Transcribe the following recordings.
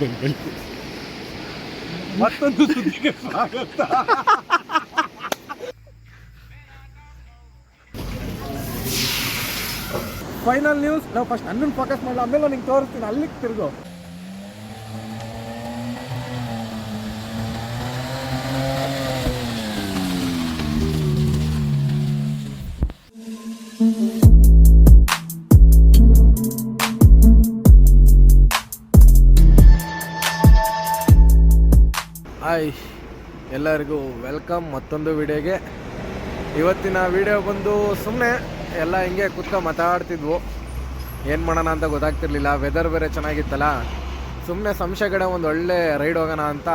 ಬಂದ್ಕೊಂಡು ಮತ್ತೊಂದು ಸುದ್ದಿಗೆ ಸ್ವಾಗತ. Final news. ನಾವು ಫಸ್ಟ್ ನನ್ನನ್ನು ಫೋಕಸ್ ಮಾಡಲ್ಲ ಆಮೇಲೆ ನಿಂಗೆ ತೋರಿಸ್ತೀನಿ. ಅಲ್ಲಿಗೆ ತಿರುಗು. ಹಾಯ್ ಎಲ್ಲರಿಗೂ ವೆಲ್ಕಮ್ ಮತ್ತೊಂದು ವಿಡಿಯೋಗೆ. ಇವತ್ತಿನ ವಿಡಿಯೋ ಬಂದು ಸುಮ್ಮನೆ ಎಲ್ಲ ಹಿಂಗೆ ಕುತ್ಕೊಂಡು ಮಾತಾಡ್ತಿದ್ವು. ಏನು ಮಾಡೋಣ ಅಂತ ಗೊತ್ತಾಗ್ತಿರ್ಲಿಲ್ಲ ವೆದರ್ ಬೇರೆ ಚೆನ್ನಾಗಿತ್ತಲ್ಲ. ಸುಮ್ಮನೆ ಸಂಶಯ ಕಡೆ ಒಂದು ಒಳ್ಳೆ ರೈಡ್ ಹೋಗೋಣ ಅಂತ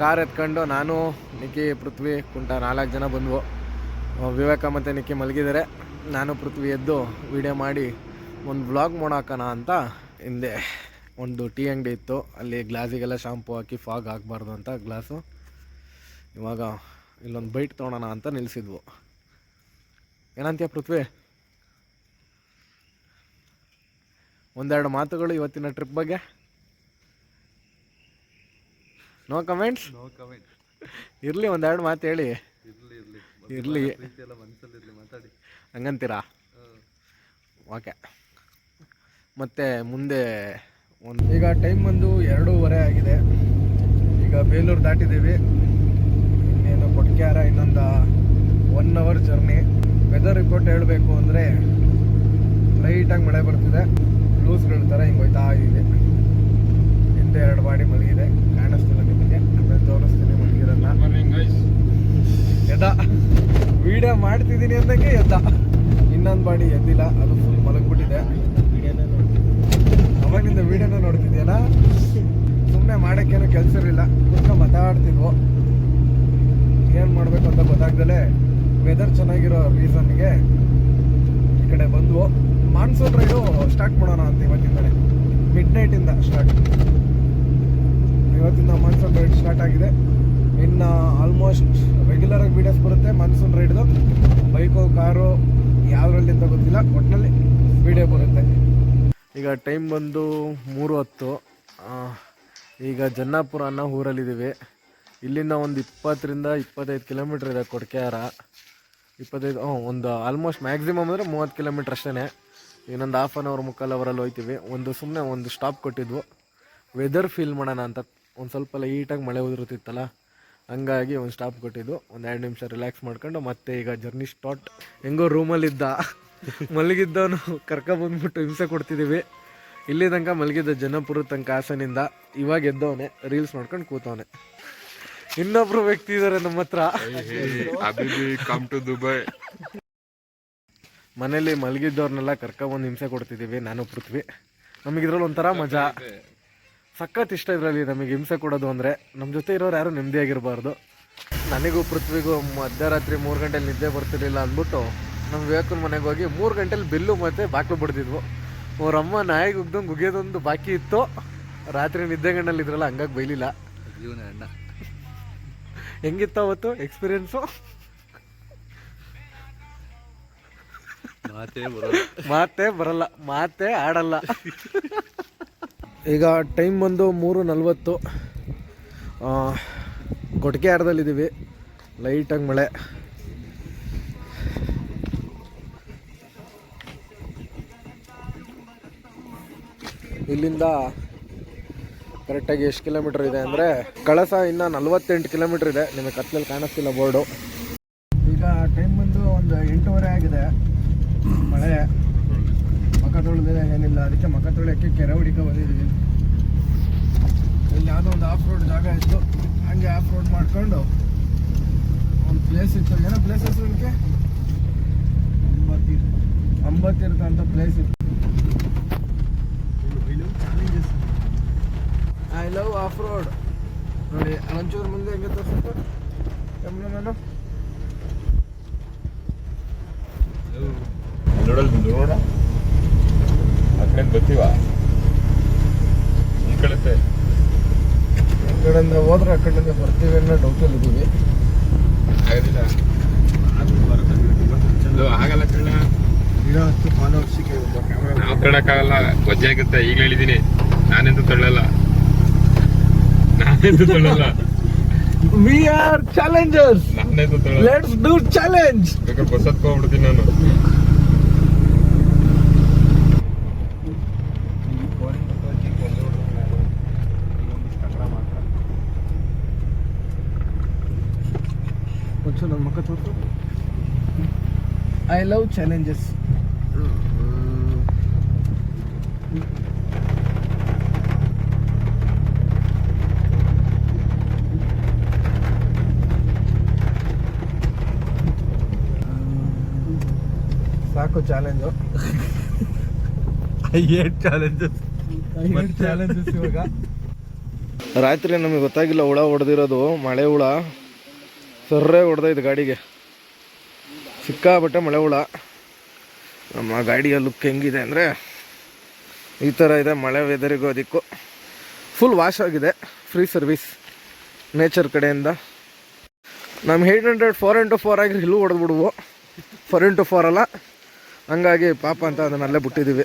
ಕಾರ್ ಎತ್ಕೊಂಡು ನಾನು, ನಿಕ್ಕಿ, ಪೃಥ್ವಿ ಕುಂಟ ನಾಲ್ಕು ಜನ ಬಂದ್ವು. ವಿವೇಕ ಮತ್ತು ನಿಕ್ಕಿ ಮಲಗಿದ್ದಾರೆ. ನಾನು, ಪೃಥ್ವಿ ಎದ್ದು ವಿಡಿಯೋ ಮಾಡಿ ಒಂದು ಬ್ಲಾಗ್ ಮಾಡೋಕೋಣ ಅಂತ ಹಿಂದೆ. ಒಂದು ಟೀ ಅಂಗಡಿ ಇತ್ತು. ಅಲ್ಲಿ ಗ್ಲಾಸಿಗೆಲ್ಲ ಶಾಂಪು ಹಾಕಿ ಫಾಗ್ ಹಾಕಬಾರ್ದು ಅಂತ ಗ್ಲಾಸು ಇವಾಗ ಇಲ್ಲೊಂದು ಬೈಟ್ ತೊಗೊಳೋಣ ಅಂತ ನಿಲ್ಲಿಸಿದ್ವು ಏನಂತೀಯ ಪೃಥ್ವಿ? ಒಂದೆರಡು ಮಾತುಗಳು ಇವತ್ತಿನ ಟ್ರಿಪ್ ಬಗ್ಗೆ? ನೋ ಕಮೆಂಟ್ಸ್ ನೋ ಕಮೆಂಟ್ ಇರಲಿ ಒಂದೆರಡು ಮಾತು ಹೇಳಿ. ಇರ್ಲಿ ಮಾತಾಡಿ. ಹಂಗಂತೀರಾ? ಓಕೆ. ಮತ್ತು ಮುಂದೆ ಒಂದು ಈಗ ಟೈಮ್ ಬಂದು ಎರಡೂವರೆ ಆಗಿದೆ. ಈಗ ಬೇಲೂರು ದಾಟಿದ್ದೀವಿ. ಇನ್ನೇನು ಕೊಟ್ಕ್ಯಾರ ಇನ್ನೊಂದು one hour journey weather report ಹೇಳಬೇಕು ಅಂದರೆ ಲೈಟಾಗಿ ಮಳೆ ಬರ್ತಿದೆ. ಲೂಸ್ ಥರ ಹಿಂಗೆ ಹೋಯ್ತಾ ಇದೆ. ಹಿಂದೆ ಎರಡು ಬಾಡಿ ಮಲಗಿದೆ ಕಾಣಿಸ್ತಿಲ್ಲ ನಿಮಗೆ. ಆಮೇಲೆ ತೋರಿಸ್ತೀನಿ ಮಲಗಿರಲ್ಲ. ಎದ್ದ ವಿಡಿಯೋ ಮಾಡ್ತಿದ್ದೀನಿ ಅಂದಂಗೆ ಎದ್ದ. ಇನ್ನೊಂದು ಬಾಡಿ ಎದ್ದಿಲ್ಲ ಅದು ಫುಲ್ ಮಲಗ್ಬಿಟ್ಟಿದೆ. ಅವಾಗಿಂದ ವಿಡಿಯೋನ ನೋಡ್ತಿದ್ಯಲ್ಲ ಸುಮ್ಮನೆ ಮಾಡೋಕ್ಕೇನು ಕೆಲಸ ಇರಲಿಲ್ಲ. ಕುತ್ಕೊಂಡು ಮಾತಾಡ್ತಿದ್ವು. ಏನು ಮಾಡಬೇಕು ಅಂತ ಗೊತ್ತಾಗ್ದಲೆ ವೆದರ್ ಚೆನ್ನಾಗಿರೋ ರೀಸನ್ಗೆ ಈ ಕಡೆ ಬಂದು ಮಾನ್ಸೂನ್ ರೈಡು ಸ್ಟಾರ್ಟ್ ಮಾಡೋಣ ಅಂತ ಇವತ್ತಿಂದಲೇ ಮಿಡ್ ನೈಟಿಂದ ಸ್ಟಾರ್ಟ್ ಇವತ್ತಿಂದ ಮಾನ್ಸೂನ್ ರೈಡ್ ಸ್ಟಾರ್ಟ್ ಆಗಿದೆ. ಇನ್ನು ಆಲ್ಮೋಸ್ಟ್ ರೆಗ್ಯುಲರ್ ಆಗಿ ವೀಡಿಯೋಸ್ ಬರುತ್ತೆ ಮಾನ್ಸೂನ್ ರೈಡ್ದು ಬೈಕು, ಕಾರು ಯಾವ್ದ್ರಲ್ಲಿ ಅಂತ ಗೊತ್ತಿಲ್ಲ. ಒಟ್ಟಿನಲ್ಲಿ ವೀಡಿಯೋ ಬರುತ್ತೆ. ಈಗ ಟೈಮ್ ಬಂದು ಮೂರು ಹೊತ್ತು ಈಗ ಜನ್ನಾಪುರ ಅನ್ನೋ ಊರಲ್ಲಿದ್ದೀವಿ. ಇಲ್ಲಿಂದ ಒಂದು ಇಪ್ಪತ್ತರಿಂದ ಇಪ್ಪತ್ತೈದು ಕಿಲೋಮೀಟ್ರ್ ಇದೆ ಕೊಡ್ಕೆಹಾರ ಇಪ್ಪತ್ತೈದು ಹ್ಞೂ ಒಂದು ಆಲ್ಮೋಸ್ಟ್ ಮ್ಯಾಕ್ಸಿಮಮ್ ಅಂದರೆ ಮೂವತ್ತು ಕಿಲೋಮೀಟ್ರ್ ಅಷ್ಟೇ ಇನ್ನೊಂದು ಹಾಫ್ ಆನ್ ಅವರ್ ಮುಕ್ಕಾಲು ಅವರಲ್ಲಿ ಹೋಯ್ತೀವಿ. ಒಂದು ಸುಮ್ಮನೆ ಒಂದು ಸ್ಟಾಪ್ ಕೊಟ್ಟಿದ್ವು. ವೆದರ್ ಫೀಲ್ ಮಾಡೋಣ ಅಂತ. ಒಂದು ಸ್ವಲ್ಪ ಲೈಟಾಗಿ ಮಳೆ ಉದುರುತ್ತಿತ್ತಲ್ಲ, ಹಂಗಾಗಿ ಒಂದು ಸ್ಟಾಪ್ ಕೊಟ್ಟಿದ್ದು. ಒಂದು ಎರಡು ನಿಮಿಷ ರಿಲ್ಯಾಕ್ಸ್ ಮಾಡ್ಕೊಂಡು ಮತ್ತೆ ಈಗ ಜರ್ನಿ ಸ್ಟಾರ್ಟ್ ಹೆಂಗೋ ರೂಮಲ್ಲಿದ್ದ ಮಲಗಿದ್ದವನು ಕರ್ಕೊಬಂದ್ಬಿಟ್ಟು ಹಿಂಸೆ ಕೊಡ್ತಿದ್ದೀವಿ ಇಲ್ಲಿ ತನಕ ಮಲಗಿದ್ದ ಜನಪುರ ತನಕ ಆಸನಿಂದ ಇವಾಗ ಎದ್ದವನೆ ರೀಲ್ಸ್ ಮಾಡ್ಕೊಂಡು ಕೂತವನೆ. ಇನ್ನೊಬ್ರು ವ್ಯಕ್ತಿ ಇದ್ದಾರೆ ನಮ್ಮ ಹತ್ರ. Come to Dubai. ಮನೇಲಿ ಮಲಗಿದ್ದವ್ರನ್ನೆಲ್ಲ ಕರ್ಕೊಬಂದು ಹಿಂಸೆ ಕೊಡ್ತಿದ್ದೀವಿ ನಾನು ಪೃಥ್ವಿ. ನಮಗೆ ಇದ್ರಲ್ಲಿ ಒಂಥರ ಮಜಾ. ಸಖತ್ ಇಷ್ಟ ಇದರಲ್ಲಿ ನಮಗೆ ಹಿಂಸೆ ಕೊಡೋದು ಅಂದರೆ ನಮ್ಮ ಜೊತೆ ಇರೋರು ಯಾರು ನೆಮ್ಮದಿಯಾಗಿರಬಾರ್ದು ನನಗೂ ಪೃಥ್ವಿಗೂ ಮಧ್ಯರಾತ್ರಿ ಮೂರು ಗಂಟೆಲಿ ನಿದ್ದೆ ಬರ್ತಿರ್ಲಿಲ್ಲ ಅಂದ್ಬಿಟ್ಟು ನಮ್ಮ ವಿವೇಕನ ಮನೆಗೆ ಹೋಗಿ ಮೂರು ಗಂಟೆಲಿ ಬಿಲ್ಲು ಮತ್ತು ಬಾಕ್ಲು ಬಿಡ್ತಿದ್ವು ಅವ್ರಮ್ಮ ನಾಯಿಗೆ ಉಗ್ದಂಗೆ ಉಗಿಯೋದೊಂದು ಬಾಕಿ ಇತ್ತು. ರಾತ್ರಿ ನಿದ್ದೆ ಗಂಡಲ್ಲಿ ಇದ್ರಲ್ಲ ಹಂಗಾಗಿ ಬೈಲಿಲ್ಲ. ಜೀವನ ಅಣ್ಣ. ಹೆಂಗಿತ್ತು ಅವತ್ತು ಎಕ್ಸ್ಪೀರಿಯನ್ಸು? ಮಾತೇ ಬರಲ್ಲ. ಮಾತೇ ಬರಲ್ಲ ಮಾತೇ ಆಡಲ್ಲ. ಈಗ ಟೈಮ್ ಬಂದು ಮೂರು ನಲ್ವತ್ತು. ಕೊಟ್ಟಿಗೆ ಲೈಟ್ ಲೈಟಾಗಿ ಮಳೆ. ಇಲ್ಲಿಂದ ಕರೆಕ್ಟಾಗಿ ಎಷ್ಟು ಕಿಲೋಮೀಟರ್ ಇದೆ ಅಂದರೆ ಕಳಸ ಇನ್ನು ನಲ್ವತ್ತೆಂಟು ಕಿಲೋಮೀಟರ್ ಇದೆ. ನಿಮಗೆ ಕತ್ಲಲ್ಲಿ ಕಾಣಿಸ್ತಿಲ್ಲ ಬೋರ್ಡು. ಈಗ ಟೈಮ್ ಬಂದು ಒಂದು ಎಂಟೂವರೆ ಆಗಿದೆ. ಮಳೆ. ಮಕ ತೊಳೆದಿದೆ, ಏನಿಲ್ಲ. ಅದಕ್ಕೆ ಮಕ ತೊಳೆಯೋಕ್ಕೆ ಕೆರೆ ಹುಡಿಕ ಬಂದಿದ್ದೀವಿ. ಇಲ್ಲಿ ಯಾವುದೋ ಒಂದು ಆಫ್ ರೋಡ್ ಜಾಗ ಇತ್ತು. ಹಂಗೆ ಆಫ್ ರೋಡ್ ಮಾಡ್ಕೊಂಡು ಒಂದು ಪ್ಲೇಸ್ ಇತ್ತು. ಏನೋ ಪ್ಲೇಸ್ ಹೆಸರು ಇದಕ್ಕೆ ಅಂಬತ್ತೀರ್ಥ ಅಂತ ಪ್ಲೇಸ್ ಇತ್ತು. ಐ ಲವ್ ಆಫ್ ರೋಡ್ ನೋಡಿ ಒಂಚೂರು ಮುಂದೆ ಹೆಂಗೆ ತೋರಿಸುತ್ತೆ? ನೋಡ. ಆ ಕಡೆ ಬರ್ತೀವ? ಈ ಕಡೆ ಈ ಕಡೆಯಿಂದ ಹೋದ್ರೆ ಆ ಕಡೆಯಿಂದ ಬರ್ತೀವಿ ಅನ್ನೋ ಡೌಟಲ್ಲಿ ಇದ್ದೀವಿ. ಆಗೋದಿಲ್ಲ ಆಗಲ್ಲ ಕಳ್ಳ ಇರೋ ಹತ್ತು ಫಾಲೋವರ್ಸಿಗೆ ನಾವು ತಳ್ಳಕ್ಕಾಗಲ್ಲ ಗೊಜ್ಜೆ ಆಗುತ್ತೆ. ಈಗ ಹೇಳಿದ್ದೀನಿ. ನಾನೆಂತೂ ತಳ್ಳಲ್ಲ. ನಾನೇ ತೊಳಲ್ಲ. ವಿ ಆರ್ ಚಾಲೆಂಜರ್ಸ್ ನಾನೇ ತುತ್ತಳಲ್ಲ ಲೆಟ್ಸ್ ಡೂ ಚಾಲೆಂಜ್ ಬೇಕಾದ್ರೆ ಬಸ್ ಹತ್ಕೊಂಡ್ಬಿಡ್ತೀನಿ ನಾನು. ಒಂಚೂರು ನನ್ನ ಮುಖ ತೋರ್ಸು. ಐ ಲವ್ ಚಾಲೆಂಜಸ್ ಸಾಕು ಚಾಲೆಂಜು ಏಟ್ ಚಾಲೆಂಜಸ್ ಚಾಲೆಂಜಸ್ ಇವಾಗ. ರಾತ್ರಿ ನಮಗೆ ಗೊತ್ತಾಗಿಲ್ಲ ಹುಳ ಹೊಡೆದಿರೋದು ಮಳೆ ಹುಳ. ಸರ್ರೇ ಹೊಡೆದೈತೆ ಗಾಡಿಗೆ. ಸಿಕ್ಕಾಬಟ್ಟೆ ಮಳೆ ಹುಳ. ನಮ್ಮ ಗಾಡಿಯ ಲುಕ್ ಹೆಂಗಿದೆ ಅಂದರೆ ಈ ಥರ ಇದೆ ಮಳೆ ವೆದರಿಗೂ ಅದಕ್ಕೂ. ಫುಲ್ ವಾಶ್ ಆಗಿದೆ ಫ್ರೀ ಸರ್ವಿಸ್ ನೇಚರ್ ಕಡೆಯಿಂದ. ನಮ್ಮ eight hundred four into four ಆಗಿ ಇಲ್ಲೂ ಹೊಡೆದ್ಬಿಡುವು. ಫೋರ್ ಇಂಟು ಫೋರ್ ಅಲ್ಲ. ಹಂಗಾಗಿ ಪಾಪ ಅಂತ ಅದನ್ನ ಅಲ್ಲೇ ಬಿಟ್ಟಿದ್ದೀವಿ.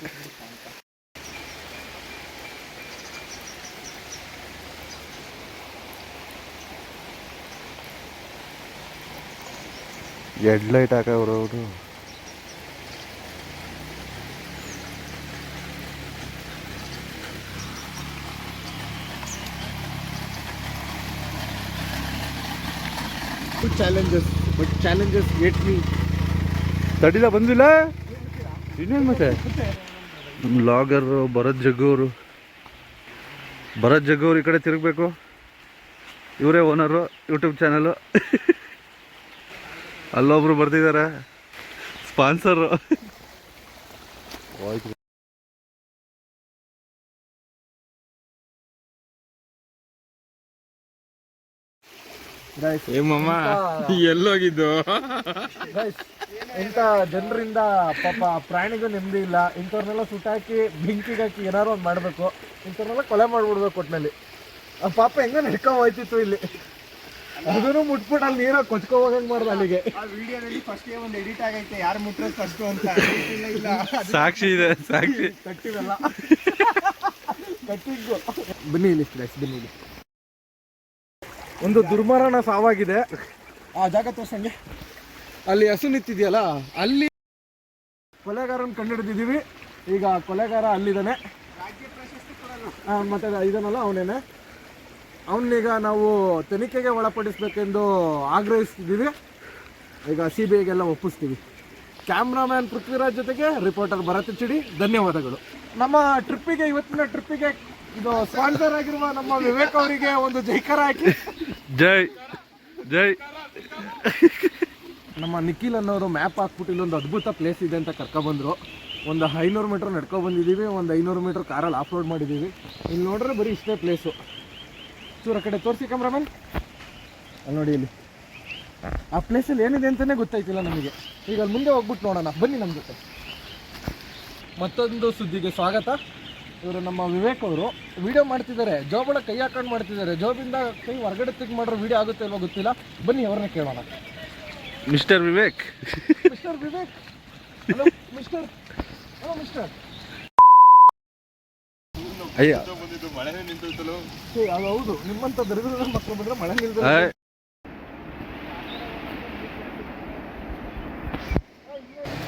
ಎಡ್ ಲೈಟ್ ಹಾಕವ್ರು ಅವರು challenges but challenges get me ತಡಿಲ ಬಂದಿಲ್ಲ? ಇನ್ನೇನು ಮತ್ತೆ? ಲಾಗರ್, ಭರತ್ ಜಗ್ಗೂರು. ಭರತ್ ಜಗ್ಗೂರು ಈ ಕಡೆ ತಿರುಗಬೇಕು. ಇವರೇ ಓನರು ಯೂಟ್ಯೂಬ್ ಚಾನಲು ಅಲ್ಲೊಬ್ರು ಬರ್ತಿದ್ದಾರೆ ಸ್ಪಾನ್ಸರು ಗೈಸ್ ಏಮಮ್ಮ ಎಲ್ಲೋಗಿದ್ದು? ಇಂಥ ಜನರಿಂದ ಪಾಪ ಪ್ರಾಣಿಗೂ ನೆಮ್ಮದಿ ಇಲ್ಲ. ಇಂಥವ್ರನ್ನೆಲ್ಲ ಸುಟ್ಟಾಕಿ ಬೆಂಕಿಗೆ ಹಾಕಿ ಏನಾರು ಒಂದು ಮಾಡಬೇಕು. ಇಂಥವ್ರನ್ನೆಲ್ಲ ಕೊಲೆ ಮಾಡ್ಬಿಡ್ಬೇಕು ಒಟ್ಟಿನಲ್ಲಿ ಆ ಪಾಪ ಹೆಂಗ ನಡ್ಕೊಂಡ್ ಹೋಯ್ತಿತ್ತು ಇಲ್ಲಿ. ಅದನ್ನು ಮುಟ್ಬಿಟ್ಟು ಅಲ್ಲಿ ನೀರಾಗ ಕೊಚ್ಕೊ ಹೋಗಂಗ್ ಮಾಡ್ದ ಅಲ್ಲಿಗೆ. ಆ ವಿಡಿಯೋದಲ್ಲಿ ಫಸ್ಟ್ ಒಂದು ಎಡಿಟ್ ಆಗೈತೆ ಯಾರು ಮುಟ್ಟೋದು ಫಸ್ಟ್ ಅಂತ. ಸಾಕ್ಷಿ ಇದೆ ಸಾಕ್ಷಿ. ಕಟ್ಟಿವೆಲ್ಲ. ಕಟ್ಟಿದ್ದು. ಬನ್ನಿ ಇಲ್ಲಿ ಬನ್ನಿ ಇಲ್ಲಿ. ಒಂದು ದುರ್ಮರಣ ಸಾವಾಗಿದೆ. ಆ, ಜಾಗ ತೋರ್ಸಂಗೆ. ಅಲ್ಲಿ ಹಸು ನಿಂತಿದೆಯಲ್ಲ, ಅಲ್ಲಿ ಕೊಲೆಗಾರನ ಕಂಡುಹಿಡಿದಿದ್ದೀವಿ. ಈಗ ಕೊಲೆಗಾರ ಅಲ್ಲಿದ್ದಾನೆ. ಮತ್ತೆ ಇದನ್ನಲ್ಲ ಅವನೇನೆ. ಅವನ್ನೀಗ ನಾವು ತನಿಖೆಗೆ ಒಳಪಡಿಸ್ಬೇಕೆಂದು ಆಗ್ರಹಿಸ್ತಿದ್ದೀವಿ. ಈಗ ಸಿ ಬಿ ಐಗೆಲ್ಲ ಒಪ್ಪಿಸ್ತೀವಿ. ಕ್ಯಾಮ್ರಾಮ್ಯಾನ್ ಪೃಥ್ವಿರಾಜ್ ಜೊತೆಗೆ ರಿಪೋರ್ಟರ್ ಭರತ್ ಚಿಡಿ, ಧನ್ಯವಾದಗಳು. ನಮ್ಮ ಟ್ರಿಪ್ಪಿಗೆ, ಇವತ್ತಿನ ಟ್ರಿಪ್ಪಿಗೆ ಇದು ಸ್ಪಾನ್ಸರ್ ಆಗಿರುವ ನಮ್ಮ ವಿವೇಕ್ ಅವರಿಗೆ ಒಂದು ಜೈಕಾರ ಹಾಕಿ. ಜೈ ಜೈ. ನಮ್ಮ ನಿಖಿಲ್ ಅನ್ನೋರು ಮ್ಯಾಪ್ ಹಾಕ್ಬಿಟ್ಟು ಇಲ್ಲೊಂದು ಅದ್ಭುತ ಪ್ಲೇಸ್ ಇದೆ ಅಂತ ಕರ್ಕೊಬಂದರು. ಒಂದು ಐನೂರು ಮೀಟ್ರ್ ನಡ್ಕೊ ಬಂದಿದ್ದೀವಿ ಒಂದು ಐನೂರು ಮೀಟ್ರ್ ಕಾರಲ್ಲಿ ಆಫ್ ರೋಡ್ ಮಾಡಿದ್ದೀವಿ. ಇಲ್ಲಿ ನೋಡ್ರೆ ಬರೀ ಇಷ್ಟೇ ಪ್ಲೇಸು ಚೂರ ಕಡೆ ತೋರಿಸಿ ಕ್ಯಾಮ್ರಾಮನ್ ಅಲ್ಲಿ ನೋಡಿ ಇಲ್ಲಿ. ಆ ಪ್ಲೇಸಲ್ಲಿ ಏನಿದೆ ಅಂತಲೇ ಗೊತ್ತಾಯ್ತಿಲ್ಲ ನಮಗೆ. ಈಗ ಅಲ್ಲಿ ಮುಂದೆ ಹೋಗ್ಬಿಟ್ಟು ನೋಡೋಣ. ಬನ್ನಿ ನಮ್ಮ ಜೊತೆ. ಮತ್ತೊಂದು ಸುದ್ದಿಗೆ ಸ್ವಾಗತ. ಇವರು ನಮ್ಮ ವಿವೇಕ್ ಅವರು ವಿಡಿಯೋ ಮಾಡ್ತಿದ್ದಾರೆ. ಜೋಬಳ ಕೈ ಹಾಕೊಂಡು ಮಾಡ್ತಿದ್ದಾರೆ. ಜೋಬಿಂದ ಕೈ ಹೊರಗಡೆ ತೆಗ್ ಮಾಡಿರೋ ವಿಡಿಯೋ ಆಗುತ್ತೆ ಅಲ್ವಾ ಗೊತ್ತಿಲ್ಲ. ಬನ್ನಿ ಅವ್ರನ್ನ ಕೇಳೋಣ. Mister Vivek. Mister Vivek. Hello mister. Hello mister. ಅಯ್ಯ. ಬಂದಿದ್ದು ಮಳೆ ನಿಂತೋಯ್ತಲ್ಲೋ ಏ, ಅದು ಹೌದು. ನಿಮ್ಮಂತ ದರಿದ್ರ ಮಕ್ಕಳು ಬಂದ್ರೆ ಮಳೆ ನಿಲ್ದ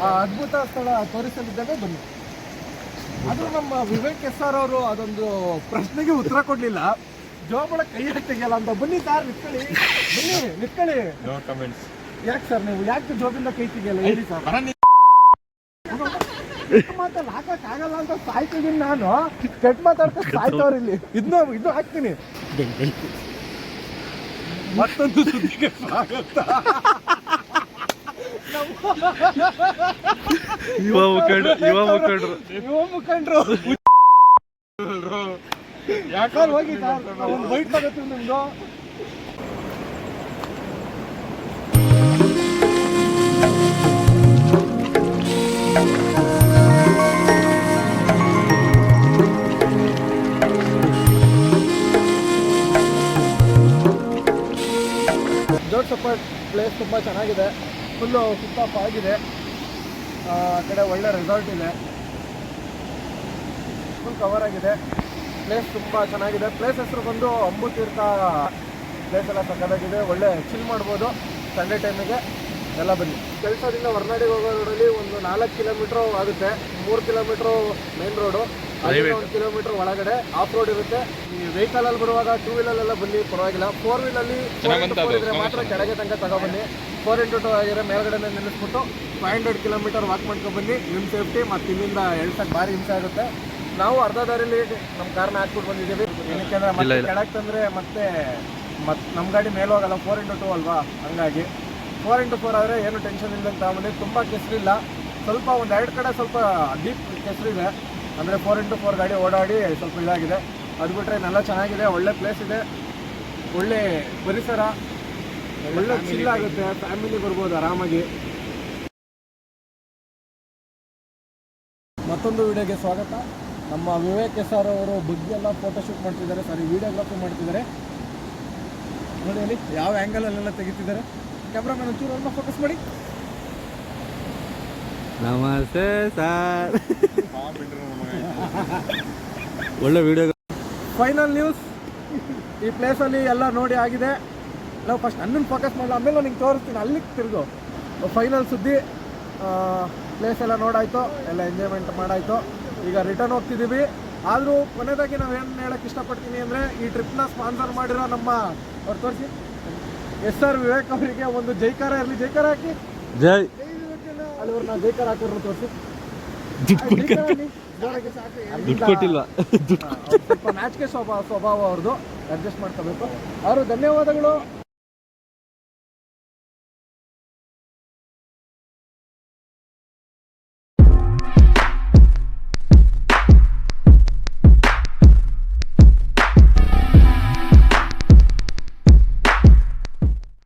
ಆ ಅದ್ಭುತ ಸ್ಥಳ ತೋರಿಸಲಿದ್ದಾಗ ಬನ್ನಿ. ಅದು ನಮ್ಮ ವಿವೇಕ್ ಎಸ್ ಆರ್ ಅವರು ಅದೊಂದು ಪ್ರಶ್ನೆಗೆ ಉತ್ತರ ಕೊಡಲಿಲ್ಲ. ಜೋಬಳ ಕೈ ಹಾಕ್ತಿಗೆಲ್ಲ ಅಂತ ಬನ್ನಿ ಸರ್ ನಿತ್ಕೊಳ್ಳಿ. ಬನ್ನಿ ನಿತ್ಕೊಳ್ಳಿ. ನೋ ಕಮೆಂಟ್ಸ್ ಯಾಕೆ ಸರ್ ನೀವು? ಯಾಕೆ ಜೋಬಿಂದ ಕೈ ತೆಗಿಯಲ್ಲ ಹೇಳಿ ಸರ್ ಮಾತಲ್ಲಿ ಹಾಕಕ್ಕಾಗಲ್ಲ ಅಂತ ಸಾಯ್ತಿದ್ದೀನಿ ನಾನು. ಕೆಟ್ಟ ಮಾತಾಡ್ತಾ ಸಾಯ್ತವ್ರು ಇಲ್ಲಿ. ಇದನ್ನ ಇದು ಹಾಕ್ತೀನಿ. ಮತ್ತೊಂದು ಸುದ್ದಿಗೆ ಸ್ವಾಗತ. ಯುವ ಮುಖಂಡ್ರು, ಯುವ ಮುಖಂಡರು. ಯುವ ಮುಖಂಡರು. ಯಾಕಂದ್ರೆ ಹೋಗಿ ಒಂದು ಬೈಟ್ ತಗೋತೀವಿ ನಿಮ್ದು. ಜೋಡ್ಸಪ್ಪ ಪ್ಲೇಸ್ ತುಂಬ ಚೆನ್ನಾಗಿದೆ. ಫುಲ್ಲು ಸುತ್ತ ಆಗಿದೆ. ಆ, ಕಡೆ ಒಳ್ಳೆ ರೆಸಾರ್ಟ್ ಇದೆ. ಫುಲ್ ಕವರ್ ಆಗಿದೆ. ಪ್ಲೇಸ್ ತುಂಬ ಚೆನ್ನಾಗಿದೆ. ಪ್ಲೇಸ್ ಹೆಸರು ಬಂದು ಅಂಬುತೀರ್ಥ ಪ್ಲೇಸ್ ಎಲ್ಲ ಸಕ್ಕದಾಗಿದೆ ಒಳ್ಳೆ ಚಿಲ್ ಮಾಡ್ಬೋದು. ಸಂಡೇ ಟೈಮಿಗೆ ಎಲ್ಲ ಬನ್ನಿ. ಕೆಲಸದಿಂದ ಹೊರನಾಡಿಗೆ ಹೋಗೋ ರೋಡಲ್ಲಿ ಒಂದು ನಾಲ್ಕು ಕಿಲೋಮೀಟ್ರ್ ಆಗುತ್ತೆ. ಮೂರು ಕಿಲೋಮೀಟ್ರು ಮೇನ್ ರೋಡು ಒಂದು ಕಿಲೋಮೀಟರ್ ಒಳಗಡೆ ಆಫ್ ರೋಡ್ ಇರುತ್ತೆ. ಈ ವೆಹಿಕಲ್ ಅಲ್ಲಿ ಬರುವಾಗ ಟೂ ವೀಲಲ್ಲೆಲ್ಲ ಬನ್ನಿ ಪರವಾಗಿಲ್ಲ. ಫೋರ್ ವೀಲಲ್ಲಿ ಇದ್ರೆ ಮಾತ್ರ ಕೆಳಗೆ ತನಕ ತಗೊಬನ್ನಿ. ಫೋರ್ ಇಂಟು ಟು ಆಗಿದ್ರೆ ಮೇಲ್ಗಡೆ ನಿಲ್ಲಿಸ್ಬಿಟ್ಟು ಫೈವ್ ಹಂಡ್ರೆಡ್ ಕಿಲೋಮೀಟರ್ ವಾಕ್ ಮಾಡ್ಕೊಂಡು ಬನ್ನಿ ನಿಮ್ಮ ಸೇಫ್ಟಿ ಮತ್ತೆ ಇಲ್ಲಿಂದ ಎಳ್ಸಕ್ಕೆ ಭಾರಿ ಹಿಂಸೆ ಆಗುತ್ತೆ. ನಾವು ಅರ್ಧ ದಾರಿಲಿ ನಮ್ಮ ಕಾರ್ನ ಹಾಕ್ಬಿಟ್ಟು ಬಂದಿದ್ದೀವಿ. ಏನಕ್ಕೆಂದ್ರೆ ಮತ್ತೆ ಕೆಳಗೆ ತಂದರೆ ಮತ್ತೆ ಮತ್ತೆ ನಮ್ಮ ಗಾಡಿ ಮೇಲೆ ಹೋಗಲ್ಲ. ಫೋರ್ ಇಂಟು ಟು ಅಲ್ವಾ? ಹಂಗಾಗಿ. ಫೋರ್ ಇಂಟು ಫೋರ್ ಆದರೆ ಏನು ಟೆನ್ಷನ್ ಇಲ್ಲ ತಗೊಂಬಂದು ತುಂಬ ಕೆಸರಿಲ್ಲ. ಸ್ವಲ್ಪ ಒಂದು ಎರಡು ಕಡೆ ಸ್ವಲ್ಪ ಡೀಪ್ ಕೆಸರಿದೆ. ಅಂದರೆ ಫೋರ್ ಇಂಟು ಫೋರ್ ಗಾಡಿ ಓಡಾಡಿ ಸ್ವಲ್ಪ ಇದಾಗಿದೆ. ಅದು ಬಿಟ್ಟರೆ ನೆಲ್ಲ ಚೆನ್ನಾಗಿದೆ ಒಳ್ಳೆ ಪ್ಲೇಸ್ ಇದೆ. ಒಳ್ಳೆ ಪರಿಸರ. ಒಳ್ಳೆ ಚಿಲ್ ಆಗುತ್ತೆ ಫ್ಯಾಮಿಲಿ ಬರ್ಬೋದು ಆರಾಮಾಗಿ. ಮತ್ತೊಂದು ವಿಡಿಯೋಗೆ ಸ್ವಾಗತ. ನಮ್ಮ ವಿವೇಕ್ ಎಸ್ ಆರ್ ಅವರು ಬಗ್ಗೆ ಎಲ್ಲ ಫೋಟೋಶೂಟ್ ಮಾಡ್ತಿದ್ದಾರೆ. ಸಾರಿ ವಿಡಿಯೋಗ್ರಫಿ ಮಾಡ್ತಿದ್ದಾರೆ. ನೋಡಿ ಅಲ್ಲಿ ಯಾವ ಆ್ಯಂಗಲಲ್ಲೆಲ್ಲ ತೆಗಿತಿದ್ದಾರೆ. ಕ್ಯಾಮ್ರಾಮನ್ ಒಂಚೂರು ಅವ್ರನ್ನ ಫೋಕಸ್ ಮಾಡಿ. ನಮಸ್ತೆ ಸರ್. ಒಳ್ಳೆ ವಿಡಿಯೋ ಫೈನಲ್ ನ್ಯೂಸ್ ಈ ಪ್ಲೇಸಲ್ಲಿ ಎಲ್ಲ ನೋಡಿ ಆಗಿದೆ. ನಾವು ಫಸ್ಟ್ ನನ್ನನ್ನು ಫೋಕಸ್ ಮಾಡಲ್ಲ ಆಮೇಲೆ ನಿಂಗೆ ತೋರಿಸ್ತೀನಿ. ಅಲ್ಲಿಗೆ ತಿರುಗು. ಫೈನಲ್ ಸುದ್ದಿ ಪ್ಲೇಸ್ ಎಲ್ಲ ನೋಡಾಯ್ತು. ಎಲ್ಲ ಎಂಜಾಯ್ಮೆಂಟ್ ಮಾಡಾಯ್ತು. ಈಗ ರಿಟರ್ನ್ ಹೋಗ್ತಿದ್ದೀವಿ ಆದರೂ ಕೊನೆಯದಾಗಿ ನಾವು ಏನು ಹೇಳಕ್ ಇಷ್ಟಪಡ್ತೀನಿ ಅಂದರೆ ಈ ಟ್ರಿಪ್ನ ಸ್ಪಾನ್ಸರ್ ಮಾಡಿರೋ ನಮ್ಮ ಅವ್ರು ತೋರಿಸಿ. ಎಸ್ ಆರ್ ವಿವೇಕ್ ಅವರಿಗೆ ಒಂದು ಜೈಕಾರ ಇರಲಿ. ಜೈಕಾರ ಹಾಕಿ. ಜೈ. ಅಲ್ಲಿ. ಅವ್ರು ನಾವು ಜೈಕಾರ ಹಾಕೋರು ತೋರಿಸಿ. ದುಡ್ಡು ಕೊಟ್ಟಿಲ್ವಾ? ಸ್ವಲ್ಪ ನಾಚಿಕೆ ಸ್ವಭಾವ ಸ್ವಭಾವ ಅವ್ರದ್ದು. ಅಡ್ಜಸ್ಟ್ ಮಾಡ್ಕೋಬೇಕು. ಅವರು ಧನ್ಯವಾದಗಳು.